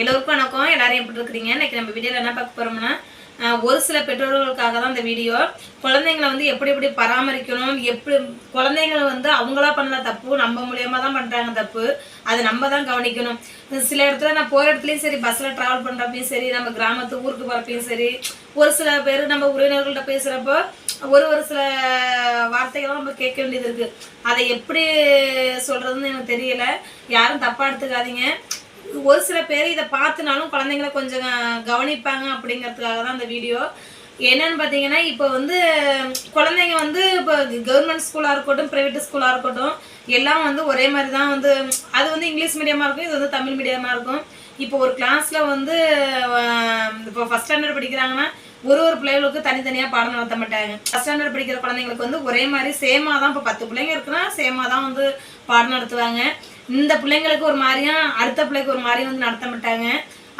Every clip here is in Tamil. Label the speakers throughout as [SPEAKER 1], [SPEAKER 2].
[SPEAKER 1] எல்லோருக்கும் வணக்கம். எல்லாரும் எப்படி இருக்கிறீங்க? இன்னைக்கு நம்ம வீடியோவில் என்ன பார்க்க போகிறோம்னா ஒரு சில பெற்றோர்களுக்காக தான் இந்த வீடியோ. குழந்தைங்களை வந்து எப்படி எப்படி பராமரிக்கணும்? எப்படி குழந்தைங்களை வந்து அவங்களா பண்ண தப்பு நம்ம மூலியமாக தான் பண்ணுறாங்க தப்பு அது நம்ம தான் கவனிக்கணும். சில இடத்துல நான் போகிற இடத்துலையும் சரி பஸ்ஸில் ட்ராவல் பண்ணுறப்பையும் சரி நம்ம கிராமத்து ஊருக்கு போகிறப்பையும் சரி ஒரு சில பேர் நம்ம உறவினர்கள்ட்ட பேசுகிறப்போ ஒரு ஒரு சில வார்த்தைகளும் நம்ம கேட்க வேண்டியது இருக்குது அதை எப்படி சொல்கிறதுன்னு எனக்கு தெரியல. யாரும் தப்பாக எடுத்துக்காதீங்க. ஒரு சில பேர் இதை பார்த்துனாலும் குழந்தைங்களை கொஞ்சம் கவனிப்பாங்க அப்படிங்கிறதுக்காக தான் அந்த வீடியோ. என்னன்னு பார்த்தீங்கன்னா இப்போ வந்து குழந்தைங்க வந்து இப்போ கவர்மெண்ட் ஸ்கூலாக இருக்கட்டும் ப்ரைவேட் ஸ்கூலாக இருக்கட்டும் எல்லாம் வந்து ஒரே மாதிரி தான் வந்து அது வந்து இங்கிலீஷ் மீடியமாக இருக்கும் இது வந்து தமிழ் மீடியமாக இருக்கும். இப்போ ஒரு கிளாஸில் வந்து இப்போ ஃபஸ்ட் ஸ்டாண்டர்ட் படிக்கிறாங்கன்னா ஒரு ஒரு பிள்ளைகளுக்கு தனித்தனியாக பாடம் நடத்த மாட்டாங்க. ஃபஸ்ட் ஸ்டாண்டர்ட் படிக்கிற குழந்தைங்களுக்கு வந்து ஒரே மாதிரி சேமாக தான் இப்போ பத்து பிள்ளைங்க இருக்குன்னா சேமாக தான் வந்து பாடம் நடத்துவாங்க. இந்த பிள்ளைங்களுக்கு ஒரு மாதிரியும் அடுத்த பிள்ளைக்கு ஒரு மாதிரியும் வந்து நடத்த மாட்டாங்க.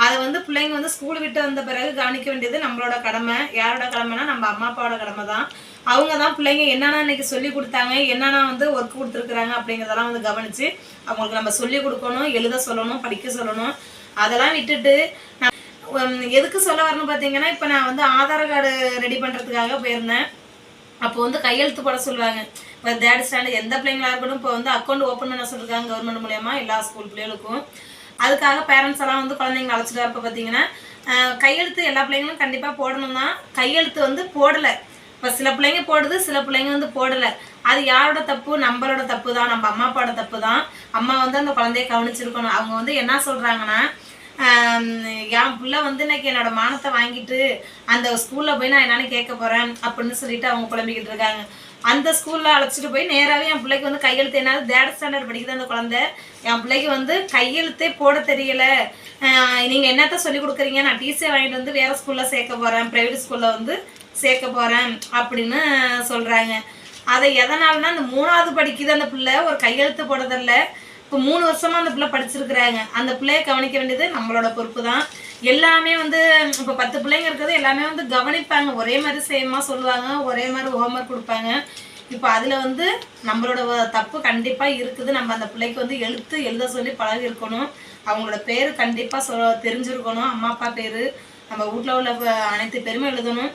[SPEAKER 1] அதை வந்து பிள்ளைங்க வந்து ஸ்கூல் விட்டு வந்த பிறகு கவனிக்க வேண்டியது நம்மளோட கடமை. யாரோட கடமைனா நம்ம அம்மா அப்பாவோட கடமை தான் அவங்க தான் பிள்ளைங்க என்னென்ன இன்னைக்கு சொல்லி கொடுத்தாங்க என்னென்ன வந்து ஒர்க் கொடுத்துருக்குறாங்க அப்படிங்கிறதெல்லாம் வந்து கவனித்து அவங்களுக்கு நம்ம சொல்லி கொடுக்கணும் எழுத சொல்லணும் படிக்க சொல்லணும். அதெல்லாம் விட்டுட்டு எதுக்கு சொல்ல வரணும் பார்த்தீங்கன்னா இப்போ நான் வந்து ஆதார் கார்டு ரெடி பண்ணுறதுக்காக போயிருந்தேன். அப்போ வந்து கையெழுத்து போட சொல்லுவாங்க. இப்போ தேர்ட் ஸ்டாண்டர்ட் எந்த பிள்ளைங்களா இருக்கட்டும் இப்போ வந்து அக்கௌண்ட் ஓப்பன் பண்ண சொல்லிருக்காங்க கவர்மெண்ட் மூலயமா எல்லா ஸ்கூல் பிள்ளைகளுக்கும். அதுக்காக பேரண்ட்ஸ் எல்லாம் வந்து குழந்தைங்களை அழைச்சிட்டு வரப்போ பார்த்தீங்கன்னா கையெழுத்து எல்லா பிள்ளைங்களும் கண்டிப்பாக போடணும் தான் கையெழுத்து வந்து போடலை. இப்போ சில பிள்ளைங்க போடுது சில பிள்ளைங்க வந்து போடலை. அது யாரோட தப்பு? நம்மளோட தப்பு தான் நம்ம அம்மா அப்பாவோட தப்பு தான் அம்மா வந்து அந்த குழந்தைய கவனிச்சிருக்கணும். அவங்க வந்து என்ன சொல்கிறாங்கன்னா என் பிள்ளை வந்து இன்னைக்கு என்னோட மானத்தை வாங்கிட்டு அந்த ஸ்கூல்ல போய் நான் என்னன்னு கேட்க போறேன் அப்படின்னு சொல்லிட்டு அவங்க குழம்பிக்கிட்டு இருக்காங்க. அந்த ஸ்கூல்ல அழைச்சிட்டு போய் நேராகவே என் பிள்ளைக்கு வந்து கையெழுத்து என்ன? தேர்ட் ஸ்டாண்டர்ட் படிக்குது அந்த குழந்தை. என் பிள்ளைக்கு வந்து கையெழுத்தே போட தெரியல. நீங்கள் நீங்க என்னத்த சொல்லி கொடுக்குறீங்க? நான் டிசியை வாங்கிட்டு வந்து வேற ஸ்கூல்ல சேர்க்க போறேன். பிரைவேட் ஸ்கூல்ல வந்து சேர்க்க போறேன் அப்படின்னு சொல்றாங்க. அதை எதனாலனா அந்த மூணாவது படிக்குது அந்த பிள்ளை. ஒரு கையெழுத்து போடுறதில்லை. இப்போ மூணு வருஷமா அந்த பிள்ளை படிச்சிருக்கிறாங்க. அந்த பிள்ளைய கவனிக்க வேண்டியது நம்மளோட பொறுப்பு தான் எல்லாமே வந்து இப்போ பத்து பிள்ளைங்க இருக்கிறது எல்லாமே வந்து கவனிப்பாங்க. ஒரே மாதிரி சேமா சொல்லுவாங்க ஒரே மாதிரி ஹோம்ஒர்க் கொடுப்பாங்க. இப்போ அதில் வந்து நம்மளோட தப்பு கண்டிப்பாக இருக்குது. நம்ம அந்த பிள்ளைக்கு வந்து எழுத்து எழுத சொல்லி பழகி இருக்கணும் அவங்களோட பேர் கண்டிப்பாக சொ தெரிஞ்சிருக்கணும். அம்மா அப்பா பேர். நம்ம வீட்டில் உள்ள அனைத்து பேருமே எழுதணும்.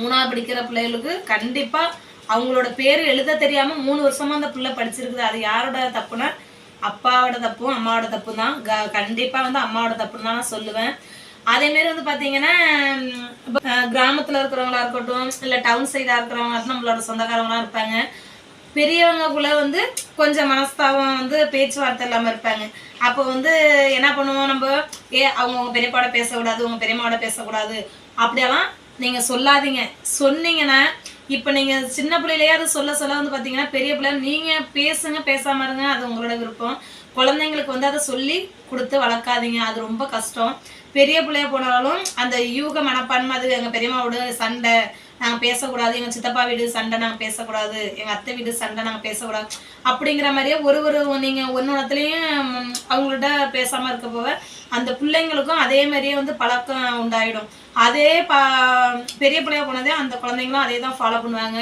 [SPEAKER 1] மூணாவது படிக்கிற பிள்ளைகளுக்கு கண்டிப்பாக அவங்களோட பேர் எழுத தெரியாமல் மூணு வருஷமாக அந்த பிள்ளை படிச்சிருக்குது. அது யாரோட தப்புனா அப்பாவோட தப்பும் அம்மாவோட தப்பு தான் க கண்டிப்பாக வந்து அம்மாவோட தப்புன்னு தான் நான் சொல்லுவேன். அதேமாரி வந்து பார்த்தீங்கன்னா கிராமத்தில் இருக்கிறவங்களா இருக்கட்டும் இல்லை டவுன் சைடாக இருக்கிறவங்க நம்மளோட சொந்தக்காரங்களா இருப்பாங்க. பெரியவங்கக்குள்ள வந்து கொஞ்சம் மனஸ்தாபம் வந்து பேச்சுவார்த்தை இல்லாமல் இருப்பாங்க. அப்போ வந்து என்ன பண்ணுவோம் நம்ம? ஏ அவங்க உங்க பெரியப்பாவோட பேசக்கூடாது உங்க பெரியம்மாவோட பேசக்கூடாது. அப்படியெல்லாம் நீங்க சொல்லாதீங்க. சொன்னீங்கன்னா இப்போ நீங்க சின்ன பிள்ளையிலேயே அதை சொல்ல சொல்ல வந்து பார்த்தீங்கன்னா பெரிய பிள்ளை நீங்க பேசுங்க பேசாம இருங்க. அது உங்களோட விருப்பம். குழந்தைங்களுக்கு வந்து அதை சொல்லி கொடுத்து வளர்க்காதீங்க. அது ரொம்ப கஷ்டம். பெரிய பிள்ளைய போனாலும் அந்த யூக மனப்பான்மை அது எங்கள் பெரியம்மாவோட சண்டை நாங்கள் பேசக்கூடாது. எங்கள் சித்தப்பா வீடு சண்டை நாங்கள் பேசக்கூடாது. எங்கள் அத்தை வீடு சண்டை நாங்கள் பேசக்கூடாது. அப்படிங்கிற மாதிரியே ஒரு ஒரு நீங்கள் ஒன்னொன்னுத்துலேயும் அவங்கள்ட்ட பேசாமல் இருக்க போக அந்த பிள்ளைங்களுக்கும் அதே மாதிரியே வந்து பழக்கம் உண்டாயிடும். அதே பா பெரிய பிள்ளைய போனதே அந்த குழந்தைங்களும் அதே தான் ஃபாலோ பண்ணுவாங்க.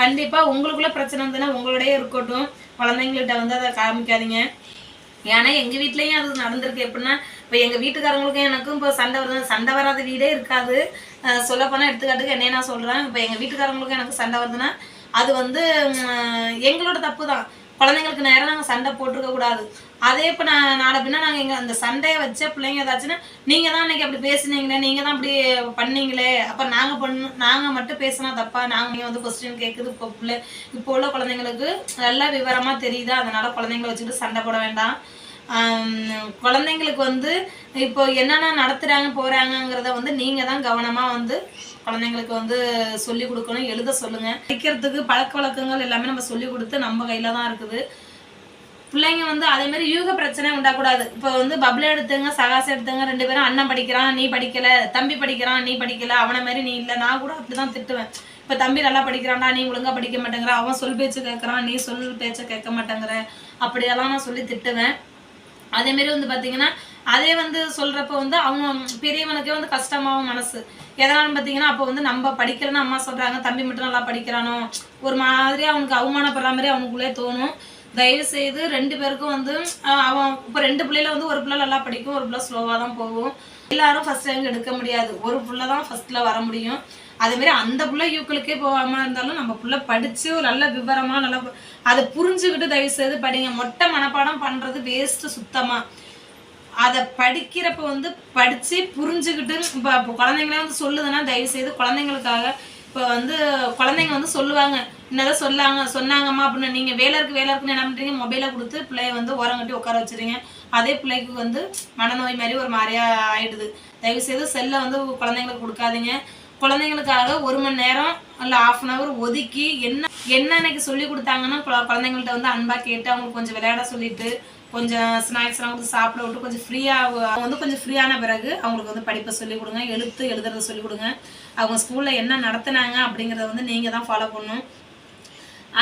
[SPEAKER 1] கண்டிப்பாக உங்களுக்குள்ள பிரச்சனை இருந்ததுன்னா உங்களோடய இருக்கட்டும். குழந்தைங்கள்ட்ட வந்து அதை காமிக்காதீங்க. ஏன்னா எங்கள் வீட்லேயும் அது நடந்திருக்கு. எப்படின்னா இப்போ எங்கள் வீட்டுக்காரங்களுக்கும் எனக்கும் இப்போ சண்டை வருது சண்டை வராத வீடே இருக்காது. சொல்ல போனால் எடுத்துக்காட்டுக்கு என்னைய நான் சொல்கிறேன் இப்போ எங்கள் வீட்டுக்காரங்களுக்கும் எனக்கு சண்டை வருதுன்னா அது வந்து எங்களோட தப்பு தான் குழந்தைங்களுக்கு நேரம் நாங்கள் சண்டை போட்டிருக்க கூடாது. அதே இப்போ நான் நாளை பின்னா நாங்கள் எங்கள் அந்த சண்டையை வச்ச பிள்ளைங்க ஏதாச்சுன்னா நீங்கள் தான் இன்னைக்கு அப்படி பேசுனீங்களே நீங்கள் தான் அப்படி பண்ணீங்களே அப்போ நாங்கள் பண்ணு நாங்கள் மட்டும் பேசினா தப்பா? நாங்கள் வந்து கொஸ்டின் கேட்குது இப்போ பிள்ளை இப்போ உள்ள குழந்தைங்களுக்கு நல்லா விவரமாக தெரியுது? அதனால் குழந்தைங்கள வச்சுக்கிட்டு சண்டை போட வேண்டாம். குழந்தைங்களுக்கு வந்து இப்போ என்னென்ன நடத்துகிறாங்க போகிறாங்கங்கிறத வந்து நீங்கள் தான் கவனமாக வந்து குழந்தைங்களுக்கு வந்து சொல்லி கொடுக்கணும். எழுத சொல்லுங்கள் படிக்கிறதுக்கு பழக்க வழக்கங்கள் எல்லாமே நம்ம சொல்லி கொடுத்து நம்ம கையில் தான் இருக்குது. பிள்ளைங்க வந்து அதே மாதிரி யூக பிரச்சனை உண்டாக்கூடாது இப்போ வந்து பப்ளே எடுத்துங்க சகாசம் எடுத்துங்க ரெண்டு பேரும் அண்ணன் படிக்கிறான் நீ படிக்கல தம்பி படிக்கிறான் நீ படிக்கல அவனை மாதிரி நீ இல்லை நான் கூட அப்படிதான் திட்டுவேன். இப்போ தம்பி நல்லா படிக்கிறான்டா நீ ஒழுங்காக படிக்க மாட்டேங்கிற அவன் சொல் பேச்சு கேட்குறான் நீ சொல் பேச்சை கேட்க மாட்டேங்கிற அப்படியெல்லாம் நான் சொல்லி திட்டுவேன். அதே மாதிரி வந்து பார்த்தீங்கன்னா அதே வந்து சொல்கிறப்ப வந்து அவங்க பெரியவனுக்கே வந்து கஷ்டமாகும் மனசு. எதனாலும் பார்த்தீங்கன்னா அப்போ வந்து நம்ம படிக்கலன்னு அம்மா சொல்கிறாங்க தம்பி மட்டும் நல்லா படிக்கிறானோ ஒரு மாதிரி அவனுக்கு அவமானப்படுற மாதிரி அவனுக்குள்ளே தோணும். தயவு செய்து ரெண்டு பேருக்கும் வந்து அவன் இப்போ ரெண்டு பிள்ளைல வந்து ஒரு பிள்ளை நல்லா படிக்கும் ஒரு பிள்ளை ஸ்லோவாக தான் போகும். எல்லாரும் ஃபர்ஸ்ட் ரேங்க் எடுக்க முடியாது. ஒரு பிள்ளை தான் ஃபர்ஸ்ட்ல வர முடியும். அதேமாரி அந்த பிள்ளை யூக்களுக்கே போகாம இருந்தாலும் நம்ம பிள்ளை படிச்சு நல்ல விவரமா நல்லா அதை புரிஞ்சுக்கிட்டு தயவு செய்து படிங்க. மொட்டை மனப்பாடம் பண்றது வேஸ்ட் சுத்தமா. அதை படிக்கிறப்ப வந்து படிச்சு புரிஞ்சுக்கிட்டு இப்போ இப்போ குழந்தைங்களே வந்து சொல்லுதுன்னா தயவு செய்து குழந்தைங்களுக்காக இப்போ வந்து குழந்தைங்க வந்து சொல்லுவாங்க என்னதான் சொல்லாங்க சொன்னாங்கம்மா அப்படின்னு நீங்கள் வேலை இருக்கு வேலை இருக்குன்னு என்ன பண்ணுறீங்க மொபைலை கொடுத்து பிள்ளைய வந்து ஓரங்கட்டி உட்கார வச்சிருங்க அதே பிள்ளைக்கு வந்து மனநோய் மாதிரி ஒரு மாதிரியா ஆயிடுது. தயவு செய்து செல்லை வந்து குழந்தைங்களுக்கு கொடுக்காதீங்க. குழந்தைங்களுக்காக ஒரு மணி நேரம் இல்லை ஆஃப் அன் ஹவர் ஒதுக்கி என்ன என்ன அன்னைக்கு சொல்லி கொடுத்தாங்கன்னா குழ- குழந்தைங்கள்ட்ட வந்து அன்பா கேட்டு அவங்களுக்கு கொஞ்சம் விளையாட சொல்லிட்டு கொஞ்சம் ஸ்நாக்ஸ்லாம் கொடுத்து சாப்பிட விட்டு கொஞ்சம் ஃப்ரீயாக அவங்க வந்து கொஞ்சம் ஃப்ரீயான பிறகு அவங்களுக்கு வந்து படிப்பை சொல்லிக் கொடுங்க. எழுத்து எழுதுறத சொல்லிக் கொடுங்க. அவங்க ஸ்கூலில் என்ன நடத்துனாங்க அப்படிங்கிறத வந்து நீங்கள் தான் ஃபாலோ பண்ணணும்.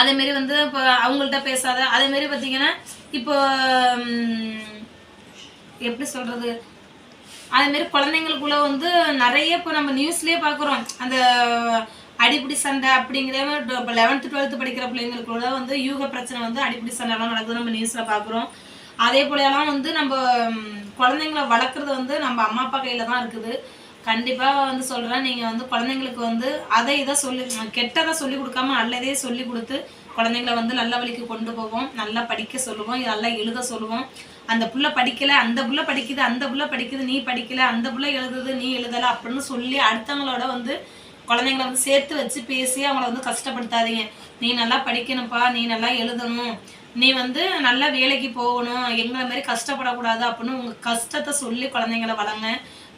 [SPEAKER 1] அதேமாரி வந்து இப்போ அவங்கள்ட்ட பேசாத அதேமாரி பார்த்தீங்கன்னா இப்போ எப்படி சொல்கிறது அதேமாரி குழந்தைங்களுக்குள்ள வந்து நிறைய இப்போ நம்ம நியூஸ்லேயே பார்க்குறோம் அந்த அடிப்படி சண்டை அப்படிங்கிற இப்போ லெவன்த்து டுவெல்த்து படிக்கிற பிள்ளைங்களுக்குள்ள வந்து யூக பிரச்சனை வந்து அடிப்படி சண்டைலாம் நடக்குது நம்ம நியூஸில் பார்க்குறோம் அதே போலலாம் வந்து நம்ம குழந்தைங்கள வளர்க்குறது வந்து நம்ம அம்மா அப்பா கையில் தான் இருக்குது. கண்டிப்பாக வந்து சொல்கிறேன் நீங்கள் வந்து குழந்தைங்களுக்கு வந்து அதை இதை சொல்லி கெட்டதை சொல்லி கொடுக்காம நல்லதே சொல்லி கொடுத்து குழந்தைங்கள வந்து நல்ல வழிக்கு கொண்டு போவோம். நல்லா படிக்க சொல்லுவோம். நல்லா எழுத சொல்லுவோம். அந்த புள்ள படிக்கலை அந்த புள்ள படிக்குது அந்த புள்ள படிக்குது நீ படிக்கலை அந்த புள்ள எழுதுது நீ எழுதலை அப்படின்னு சொல்லி அடுத்தவங்களோட வந்து குழந்தைங்கள வந்து சேர்த்து வச்சு பேசி அவங்கள வந்து கஷ்டப்படுத்தாதீங்க. நீ நல்லா படிக்கணும்ப்பா நீ நல்லா எழுதணும். நீ வந்து நல்லா வேலைக்கு போகணும். எங்களை மாதிரி கஷ்டப்படக்கூடாது அப்படின்னு உங்கள் கஷ்டத்தை சொல்லி குழந்தைங்கள வளங்க.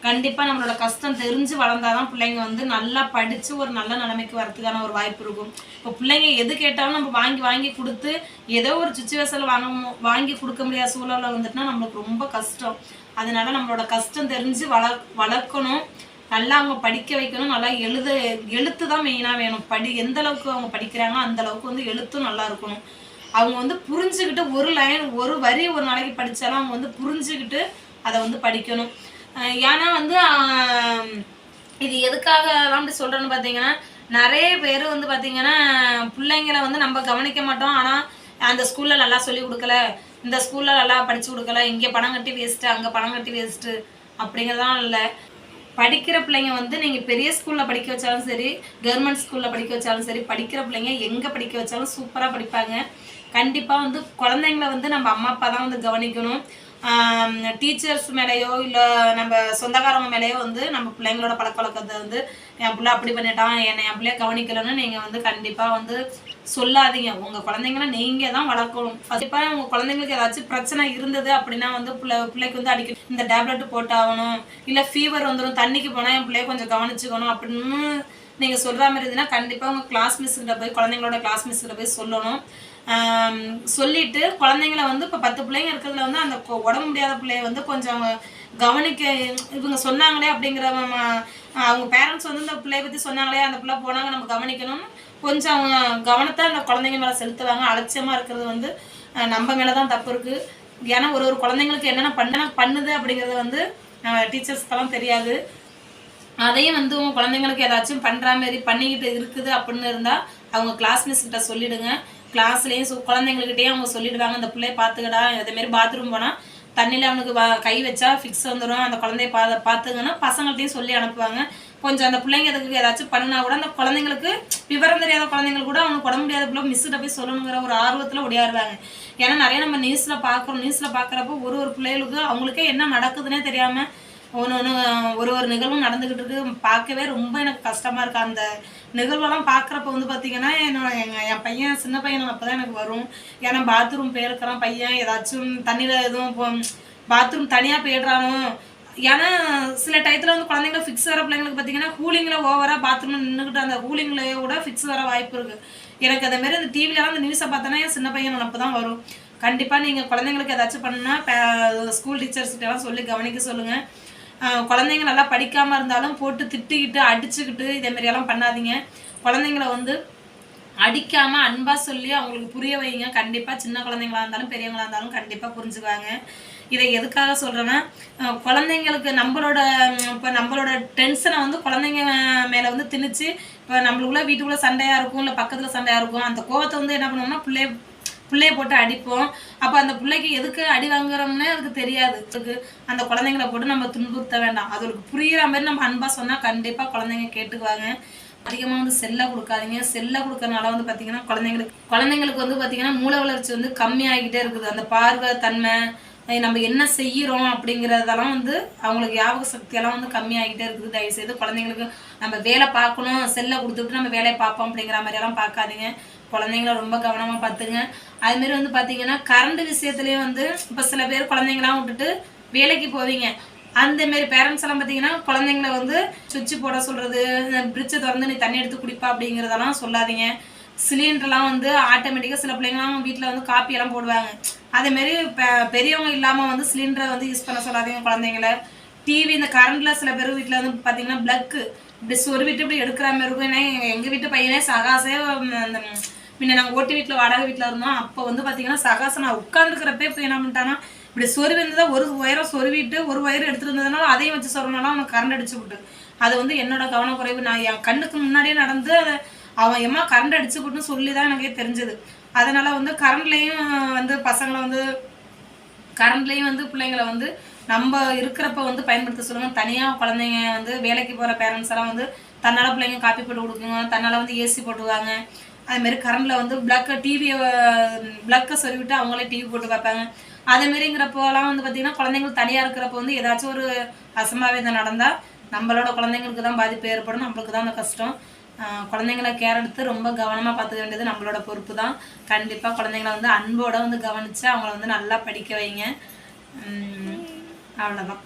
[SPEAKER 1] கண்டிப்பாக நம்மளோட கஷ்டம் தெரிஞ்சு வளர்ந்தாதான் பிள்ளைங்க வந்து நல்லா படித்து ஒரு நல்ல நிலைமைக்கு வரதுக்கான ஒரு வாய்ப்பு இருக்கும். இப்போ பிள்ளைங்க எது கேட்டாலும் நம்ம வாங்கி வாங்கி கொடுத்து ஏதோ ஒரு சுச்சுவேஷனில் வாங்க வாங்கி கொடுக்க முடியாத சூழலில் வந்துட்டுனா நம்மளுக்கு ரொம்ப கஷ்டம். அதனால நம்மளோட கஷ்டம் தெரிஞ்சு வள வளர்க்கணும். நல்லா அவங்க படிக்க வைக்கணும். நல்லா எழுத எழுத்து தான் மெயினாக வேணும். படி எந்த அளவுக்கு அவங்க படிக்கிறாங்களோ அந்த அளவுக்கு வந்து எழுத்தும் நல்லா இருக்கணும். அவங்க வந்து புரிஞ்சுக்கிட்டு ஒரு லைன் ஒரு வரி ஒரு நாளைக்கு படித்தாலும் அவங்க வந்து புரிஞ்சுக்கிட்டு அதை வந்து படிக்கணும். ஏன்னா வந்து இது எதுக்காக அப்படி சொல்கிறேன்னு பார்த்தீங்கன்னா நிறைய பேர் வந்து பார்த்தீங்கன்னா பிள்ளைங்கள வந்து நம்ம கவனிக்க மாட்டோம். ஆனால் அந்த ஸ்கூலில் நல்லா சொல்லி கொடுக்கல. இந்த ஸ்கூலில் நல்லா படித்து கொடுக்கல. இங்கே பணம் கட்டி வேஸ்ட்டு அங்கே பணம் கட்டி வேஸ்ட்டு அப்படிங்கிறதான் இல்லை. படிக்கிற பிள்ளைங்க வந்து நீங்கள் பெரிய ஸ்கூலில் படிக்க வச்சாலும் சரி கவர்மெண்ட் ஸ்கூலில் படிக்க வச்சாலும் சரி படிக்கிற பிள்ளைங்க எங்கே படிக்க வச்சாலும் சூப்பராக படிப்பாங்க. கண்டிப்பாக வந்து குழந்தைங்கள வந்து நம்ம அம்மா அப்பா தான் வந்து கவனிக்கணும். டீச்சர்ஸ் மேலேயோ இல்லை நம்ம சொந்தக்காரங்க மேலேயோ வந்து நம்ம பிள்ளைங்களோட பழக்க வழக்கத்தை வந்து என் பிள்ளை அப்படி பண்ணிட்டான் என்னை என் பிள்ளைய கவனிக்கலன்னு நீங்கள் வந்து கண்டிப்பாக வந்து சொல்லாதீங்க. உங்கள் குழந்தைங்கள நீங்கள் தான் வளர்க்கணும். கண்டிப்பாக உங்கள் குழந்தைங்களுக்கு ஏதாச்சும் பிரச்சனை இருந்தது அப்படின்னா வந்து பிள்ளை பிள்ளைக்கு வந்து அடிக்க இந்த டேப்லெட் போட்டாகணும் இல்லை ஃபீவர் வந்துடும் தண்ணிக்கு போனால் என் பிள்ளைய கொஞ்சம் கவனிச்சுக்கணும் அப்படின்னு நீங்கள் சொல்கிற மாதிரி இருந்ததுன்னா கண்டிப்பாக உங்கள் கிளாஸ் மிஸ்கிட்ட போய் குழந்தைங்களோட கிளாஸ் மிஸ்கிட்ட போய் சொல்லணும். சொல்லிட்டு குழந்தைங்கள வந்து இப்போ பத்து பிள்ளைங்க இருக்கிறதுல வந்து அந்த உடம்பு முடியாத பிள்ளைய வந்து கொஞ்சம் கவனிக்க இவங்க சொன்னாங்களே அப்படிங்கிற ம- அவங்க பேரண்ட்ஸ் வந்து இந்த பிள்ளைய பற்றி சொன்னாங்களே அந்த பிள்ளை போனாங்க நம்ம கவனிக்கணும்னு கொஞ்சம் அவங்க கவனத்தை அந்த குழந்தைங்க மேலே செலுத்துவாங்க அலட்சியமாக இருக்கிறது வந்து நம்ம மேலே தான் தப்பு இருக்குது ஏன்னா ஒரு ஒரு குழந்தைங்களுக்கு என்னென்ன பண்ண பண்ணுது அப்படிங்கிறது வந்து டீச்சர்ஸ்க்கெல்லாம் தெரியாது. அதையும் வந்து உங்கள் குழந்தைங்களுக்கு ஏதாச்சும் பண்ணுற மாதிரி பண்ணிக்கிட்டு இருக்குது அப்படின்னு இருந்தால் அவங்க கிளாஸ் மிஸ் கிட்ட சொல்லிவிடுங்க கிளாஸ்லயும் சு- குழந்தைங்ககிட்டயும் அவங்க சொல்லிவிடுவாங்க அந்த பிள்ளைய பார்த்துக்கடா அதேமாரி பாத்ரூம் போனால் தண்ணியில் அவனுக்கு வ- கை வச்சா ஃபிக்ஸ் வந்துடும் அந்த குழந்தைய பா பார்த்துங்கன்னா பசங்கள்ட்டையும் சொல்லி அனுப்புவாங்க. கொஞ்சம் அந்த பிள்ளைங்க எதுக்கு ஏதாச்சும் பண்ணினா கூட அந்த குழந்தைங்களுக்கு விவரம் தெரியாத குழந்தைங்களுக்கு கூட அவங்க உடம்பு முடியாத பிள்ளை மிஸ்கிட்ட போய் சொல்லணுங்கிற ஒரு ஆர்வத்தில் ஓடியாருவாங்க. ஏன்னா நிறைய நம்ம நியூஸில் பார்க்குறோம் நியூஸில் பார்க்குறப்போ ஒரு ஒரு பிள்ளைகளுக்கு அவங்களுக்கே என்ன நடக்குதுன்னே தெரியாமல் ஒன்று ஒன்று ஒரு ஒரு நிகழ்வும் நடந்துக்கிட்டு இருக்கு. பார்க்கவே ரொம்ப எனக்கு கஷ்டமாக இருக்குது அந்த நிகழ்வெல்லாம் பார்க்குறப்ப வந்து பார்த்தீங்கன்னா என்னோட எங்கள் என் பையன் சின்ன பையன் அப்போ தான் எனக்கு வரும். ஏன்னா பாத்ரூம் போயிருக்கிறான் பையன் ஏதாச்சும் தண்ணியில் எதுவும் பாத்ரூம் தனியாக போயிடுறானோ ஏன்னா சில டயத்தில் வந்து குழந்தைங்கள ஃபிக்ஸ் வர பிள்ளைங்களுக்கு பார்த்தீங்கன்னா கூலிங்கில் ஓவராக பாத்ரூமில் நின்றுக்கிட்டு அந்த கூலிங்கில் கூட ஃபிக்ஸ் வர வாய்ப்பு இருக்குது எனக்கு அதே மாதிரி அந்த டிவிலலாம் அந்த நியூஸை பார்த்தோன்னா என் சின்ன பையன் நினப்பு தான் வரும். கண்டிப்பாக நீங்கள் குழந்தைங்களுக்கு ஏதாச்சும் பண்ணால் ஸ்கூல் டீச்சர்ஸ்கிட்டலாம் சொல்லி கவனிக்க சொல்லுங்கள் குழந்தைங்க நல்லா படிக்காம இருந்தாலும் போட்டு திட்டிக்கிட்டு அடிச்சுக்கிட்டு இதே மாதிரி எல்லாம் பண்ணாதீங்க. குழந்தைங்கள வந்து அடிக்காம அன்பா சொல்லி அவங்களுக்கு புரிய வைங்க. கண்டிப்பா சின்ன குழந்தைங்களா இருந்தாலும் பெரியவங்களா இருந்தாலும் கண்டிப்பா புரிஞ்சுக்குவாங்க. இதை எதுக்காக சொல்றேன்னா குழந்தைங்களுக்கு நம்மளோட இப்போ இப்ப நம்மளோட டென்ஷனை வந்து குழந்தைங்க மேல வந்து திணிச்சு இப்ப நம்மளுக்குள்ள வீட்டுக்குள்ள சண்டையா இருக்கும் இல்ல பக்கத்துல சண்டையா இருக்கும் அந்த கோவத்தை வந்து என்ன பண்ணுவோம்னா பிள்ளைய பிள்ளைய போட்டு அடிப்போம். அப்போ அந்த பிள்ளைக்கு எதுக்கு அடி வாங்குறோம்னே அதுக்கு தெரியாது. அதுக்கு அந்த குழந்தைங்களை போட்டு நம்ம துன்புறுத்த வேண்டாம். அதுக்கு புரிகிற மாதிரி நம்ம அன்பா சொன்னா கண்டிப்பா குழந்தைங்க கேட்டுக்குவாங்க. அதிகமாக வந்து செல்லை கொடுக்காதீங்க. செல்லை கொடுக்கறனால வந்து பார்த்தீங்கன்னா குழந்தைங்களுக்கு குழந்தைங்களுக்கு வந்து பார்த்தீங்கன்னா மூளை வளர்ச்சி வந்து கம்மியாகிட்டே இருக்குது. அந்த பார்வை தன்மை நம்ம என்ன செய்கிறோம் அப்படிங்கிறதெல்லாம் வந்து அவங்களுக்கு ஞாபக சக்தியெல்லாம் வந்து கம்மியாகிட்டே இருக்குது. தயவுசெய்து குழந்தைங்களுக்கு நம்ம வேலை பார்க்கணும் செல்லை கொடுத்துட்டு நம்ம வேலையை பார்ப்போம் அப்படிங்கிற மாதிரியெல்லாம் பார்க்காதீங்க. குழந்தைங்கள ரொம்ப கவனமாக பார்த்துங்க. அதுமாரி வந்து பார்த்தீங்கன்னா கரண்ட் விஷயத்துலேயும் வந்து இப்போ சில பேர் குழந்தைங்களாம் விட்டுட்டு வேலைக்கு போவீங்க. அந்த மாரி பேரண்ட்ஸ் எல்லாம் பார்த்தீங்கன்னா குழந்தைங்கள வந்து சுவிட்ச் போட சொல்றது பிரிட்ஜை திறந்து நீ தண்ணி எடுத்து குடிப்பா அப்படிங்கிறதெல்லாம் சொல்லாதீங்க. சிலிண்டர்லாம் வந்து ஆட்டோமேட்டிக்காக சில பிள்ளைங்களாம் வீட்டில் வந்து காப்பி எல்லாம் போடுவாங்க. அதேமாரி பெ- பெரியவங்க இல்லாமல் வந்து சிலிண்டரை வந்து யூஸ் பண்ண சொல்லாதீங்க குழந்தைங்கள. டிவி இந்த கரண்டில் சில பேர் வீட்டில் வந்து பார்த்தீங்கன்னா பிளக்கு இப்படி சொருவிட்டு இப்படி எடுக்கிற மாதிரி இருக்கும். ஏன்னா எங்கள் வீட்டு பையனே சகாசே அந்த முன்ன நாங்கள் ஓட்டு வீட்டில் வாடகை வீட்டில் இருந்தோம். அப்போ வந்து பார்த்தீங்கன்னா சகாசம் நான் உட்காந்துருக்கிறப்பே இப்போ என்ன பண்ணிட்டானா இப்படி சொருவி இருந்ததா ஒரு ஒயரம் சொருவிட்டு ஒரு ஒயர் எடுத்துருந்ததுனால அதையும் வச்சு சொருனாலும் அவனுக்கு கரண்ட் அடிச்சு விட்டு அது வந்து என்னோட கவனக்குறைவு. நான் என் கண்ணுக்கு முன்னாடியே நடந்து அதை அவன் எம்மா கரண்ட் அடிச்சு விட்டுன்னு சொல்லி தான் எனக்கே தெரிஞ்சது. அதனால் வந்து கரண்ட்லேயும் வந்து பசங்களை வந்து கரண்ட்லேயும் வந்து பிள்ளைங்களை வந்து நம்ம இருக்கிறப்ப வந்து பயன்படுத்த சொல்லுங்கள் தனியாக குழந்தைங்க வந்து வேலைக்கு போகிற பேரண்ட்ஸ் எல்லாம் வந்து தன்னால் பிள்ளைங்க காப்பி போட்டு கொடுக்குங்க. தன்னால் வந்து ஏசி போட்டுவாங்க அதுமாரி கரண்டில் வந்து பிளக்கை டிவியை பிளக்கை சொல்லிவிட்டு அவங்களே டிவி போட்டு பார்ப்பாங்க. அதேமாரிங்கிறப்போலாம் வந்து பார்த்திங்கன்னா குழந்தைங்களுக்கு தனியாக இருக்கிறப்ப வந்து ஏதாச்சும் ஒரு அசம்பாவிதம் நடந்தால் நம்மளோட குழந்தைங்களுக்கு தான் பாதிப்பு ஏற்படும். நம்மளுக்கு தான் அந்த கஷ்டம். குழந்தைங்கள கேர் எடுத்து ரொம்ப கவனமாக பார்த்துக்க வேண்டியது நம்மளோட பொறுப்பு தான் கண்டிப்பாக குழந்தைங்கள வந்து அன்போட வந்து கவனித்து அவங்கள வந்து நல்லா படிக்க வைங்க. அவ்வளோதான்